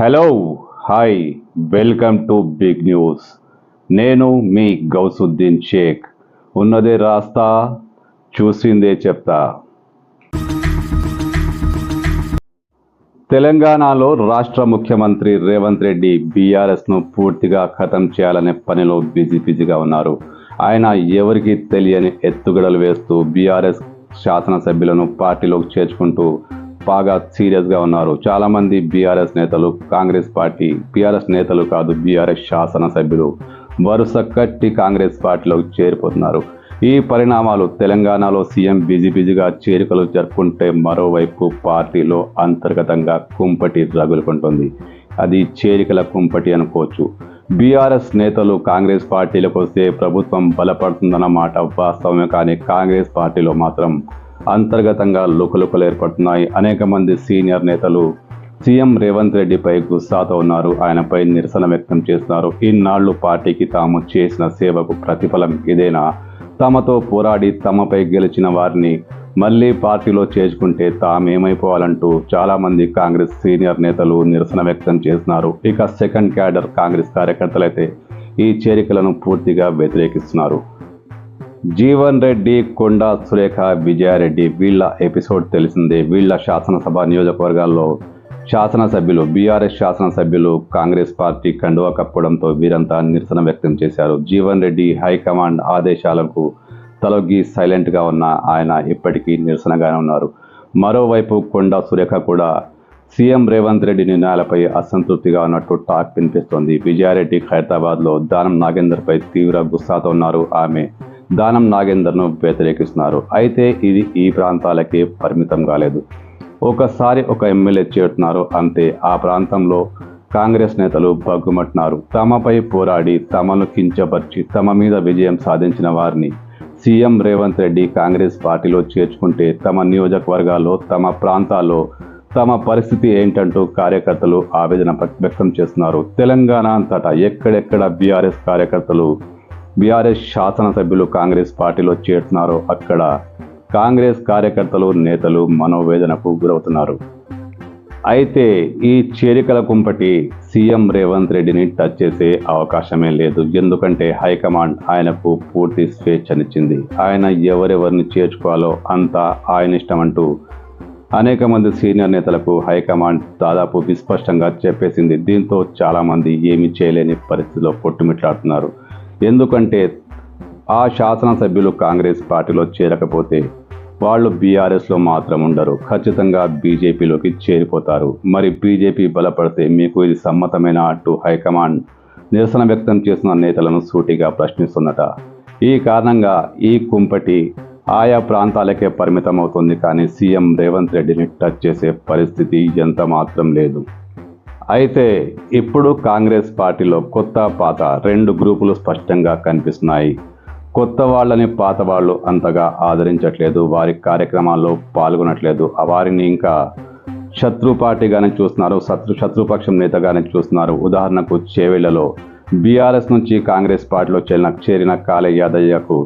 Hello hi welcome to big news నేను మీ గౌసుద్దీన్ షేక్. ఉన్నదే రాస్తా చూసిందే చెప్తా. తెలంగాణలో రాష్ట్ర ముఖ్యమంత్రి రేవంత్ రెడ్డి బీఆర్ఎస్ను పూర్తిగా ఖతం చేయాలనే పనిలో బిజీ బిజీగా ఉన్నారు. ఆయన ఎవరికి తెలియని ఎత్తుగడలు వేస్తూ బీఆర్ఎస్ శాసనసభ్యులను పార్టీలోకి చేర్చుకుంటూ బాగా సీరియస్గా ఉన్నారు. చాలామంది బీఆర్ఎస్ నేతలు కాంగ్రెస్ పార్టీ బీఆర్ఎస్ నేతలు కాదు బీఆర్ఎస్ శాసనసభ్యులు వరుస కట్టి కాంగ్రెస్ పార్టీలోకి చేరిపోతున్నారు. ఈ పరిణామాలు తెలంగాణలో సీఎం బిజీ బిజీగా చేరికలు జరుపుకుంటే మరోవైపు పార్టీలో అంతర్గతంగా కుంపటి రగులుకుంటుంది. అది చేరికల కుంపటి అనుకోవచ్చు. బీఆర్ఎస్ నేతలు కాంగ్రెస్ పార్టీలకు వస్తే ప్రభుత్వం బలపడుతుందన్న మాట వాస్తవమే కానీ కాంగ్రెస్ పార్టీలో మాత్రం అంతర్గతంగా లుకలుకలు ఏర్పడుతున్నాయి. అనేక మంది సీనియర్ నేతలు సీఎం రేవంత్ రెడ్డిపై గుస్సాతో ఉన్నారు. ఆయనపై నిరసన వ్యక్తం చేస్తున్నారు. ఇన్నాళ్ళు పార్టీకి తాము చేసిన సేవకు ప్రతిఫలం ఇదేనా? తమతో పోరాడి తమపై గెలిచిన వారిని మళ్ళీ పార్టీలో చేర్చుకుంటే తామేమైపోవాలంటూ చాలామంది కాంగ్రెస్ సీనియర్ నేతలు నిరసన వ్యక్తం చేస్తున్నారు. ఇక సెకండ్ క్యాడర్ కాంగ్రెస్ కార్యకర్తలైతే ఈ చేరికలను పూర్తిగా వ్యతిరేకిస్తున్నారు. జీవన్ రెడ్డి కొండా సురేఖ విజయారెడ్డి వీళ్ళ ఎపిసోడ్ తెలిసిందే. వీళ్ళ శాసనసభ నియోజకవర్గాల్లో శాసనసభ్యులు బీఆర్ఎస్ శాసనసభ్యులు కాంగ్రెస్ పార్టీ కండువా కప్పడంతో వీరంతా నిరసన వ్యక్తం చేశారు. జీవన్ రెడ్డి హైకమాండ్ ఆదేశాలకు తలొగ్గి సైలెంట్గా ఉన్న ఆయన ఇప్పటికీ నిరసనగానే ఉన్నారు. మరోవైపు కొండా సురేఖ కూడా సీఎం రేవంత్ రెడ్డి నిర్ణయాలపై అసంతృప్తిగా ఉన్నట్టు టాక్ వినిపిస్తోంది. విజయారెడ్డి ఖైరతాబాద్లో దానం నాగేందర్పై తీవ్ర గుస్సాతో ఉన్నారు. ఆమె దానం నాగేందర్ను వ్యతిరేకిస్తున్నారు. అయితే ఇది ఈ ప్రాంతాలకే పరిమితం కాలేదు. ఒకసారి ఒక ఎమ్మెల్యే చేరుతున్నారు. అంతే ఆ ప్రాంతంలో కాంగ్రెస్ నేతలు బగ్గుమట్టినారు తమపై పోరాడి తమను కించపరిచి తమ మీద విజయం సాధించిన వారిని సీఎం రేవంత్ రెడ్డి కాంగ్రెస్ పార్టీలో చేర్చుకుంటే తమ నియోజకవర్గాల్లో తమ ప్రాంతాల్లో తమ పరిస్థితి ఏంటంటూ కార్యకర్తలు ఆవేదన వ్యక్తం చేస్తున్నారు. తెలంగాణ అంతటా ఎక్కడెక్కడ బీఆర్ఎస్ కార్యకర్తలు బీఆర్ఎస్ శాసనసభ్యులు కాంగ్రెస్ పార్టీలో చేరుతున్నారో. అక్కడ కాంగ్రెస్ కార్యకర్తలు నేతలు మనోవేదనకు గురవుతున్నారు. అయితే ఈ చేరికల కుంపటి సీఎం రేవంత్ రెడ్డిని టచ్ చేసే అవకాశమే లేదు. ఎందుకంటే హైకమాండ్ ఆయనకు పూర్తి స్వేచ్ఛనిచ్చింది. ఆయన ఎవరెవరిని చేర్చుకోవాలో అంతా ఆయన ఇష్టం అంటూ అనేక మంది సీనియర్ నేతలకు హైకమాండ్ దాదాపు విస్పష్టంగా చెప్పేసింది. దీంతో చాలామంది ఏమీ చేయలేని పరిస్థితిలో కొట్టుమిట్లాడుతున్నారు. ఎందుకంటే ఆ శాసనసభ్యులు కాంగ్రెస్ పార్టీలో చేరకపోతే వాళ్ళు బీఆర్ఎస్లో మాత్రం ఉండరు. ఖచ్చితంగా బీజేపీలోకి చేరిపోతారు. మరి బీజేపీ బలపడితే మీకు ఇది సమ్మతమైన అంటూ హైకమాండ్ నిరసన వ్యక్తం చేసిన నేతలను సూటిగా ప్రశ్నిస్తున్నట ఈ కారణంగా ఈ కుంపటి ఆయా ప్రాంతాలకే పరిమితం అవుతుంది కానీ సీఎం రేవంత్ రెడ్డిని టచ్ చేసే పరిస్థితి ఎంత మాత్రం లేదు. అయితే ఇప్పుడు కాంగ్రెస్ పార్టీలో కొత్త పాత రెండు గ్రూపులు స్పష్టంగా కనిపిస్తున్నాయి. కొత్త వాళ్ళని పాత వాళ్ళు అంతగా ఆదరించట్లేదు వారి కార్యక్రమాల్లో పాల్గొనట్లేదు వారిని ఇంకా శత్రు పార్టీగానే చూస్తున్నారు శత్రు శత్రుపక్షం నేతగానే చూస్తున్నారు. ఉదాహరణకు చేవేళ్ళలో బీఆర్ఎస్ నుంచి కాంగ్రెస్ పార్టీలో చేరిన చేరిన కాళే యాదయ్యకు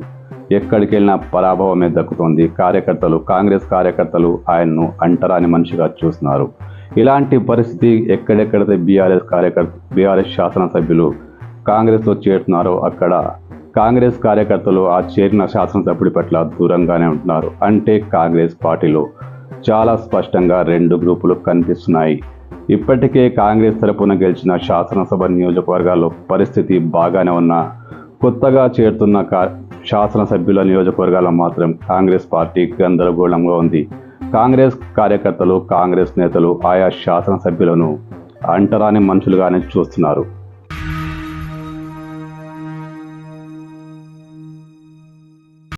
ఎక్కడికి వెళ్ళినా పరాభవమే దక్కుతోంది. కార్యకర్తలు కాంగ్రెస్ కార్యకర్తలు ఆయన్ను అంటరాని మనిషిగా చూస్తున్నారు. ఇలాంటి పరిస్థితి ఎక్కడెక్కడైతే బీఆర్ఎస్ కార్యకర్త బీఆర్ఎస్ శాసనసభ్యులు కాంగ్రెస్లో చేరుతున్నారో అక్కడ కాంగ్రెస్ కార్యకర్తలు ఆ చేరిన శాసనసభ్యుడి పట్ల దూరంగానే ఉంటున్నారు. అంటే కాంగ్రెస్ పార్టీలో చాలా స్పష్టంగా రెండు గ్రూపులు కనిపిస్తున్నాయి. ఇప్పటికే కాంగ్రెస్ తరపున గెలిచిన శాసనసభ నియోజకవర్గాల్లో పరిస్థితి బాగానే ఉన్న కొత్తగా చేరుతున్న కా శాసనసభ్యుల నియోజకవర్గాల్లో మాత్రం కాంగ్రెస్ పార్టీ గందరగోళంగా ఉంది. కాంగ్రెస్ కార్యకర్తలు కాంగ్రెస్ నేతలు ఆయా శాసనసభ్యులను అంటరాని మనుషులుగానే చూస్తున్నారు.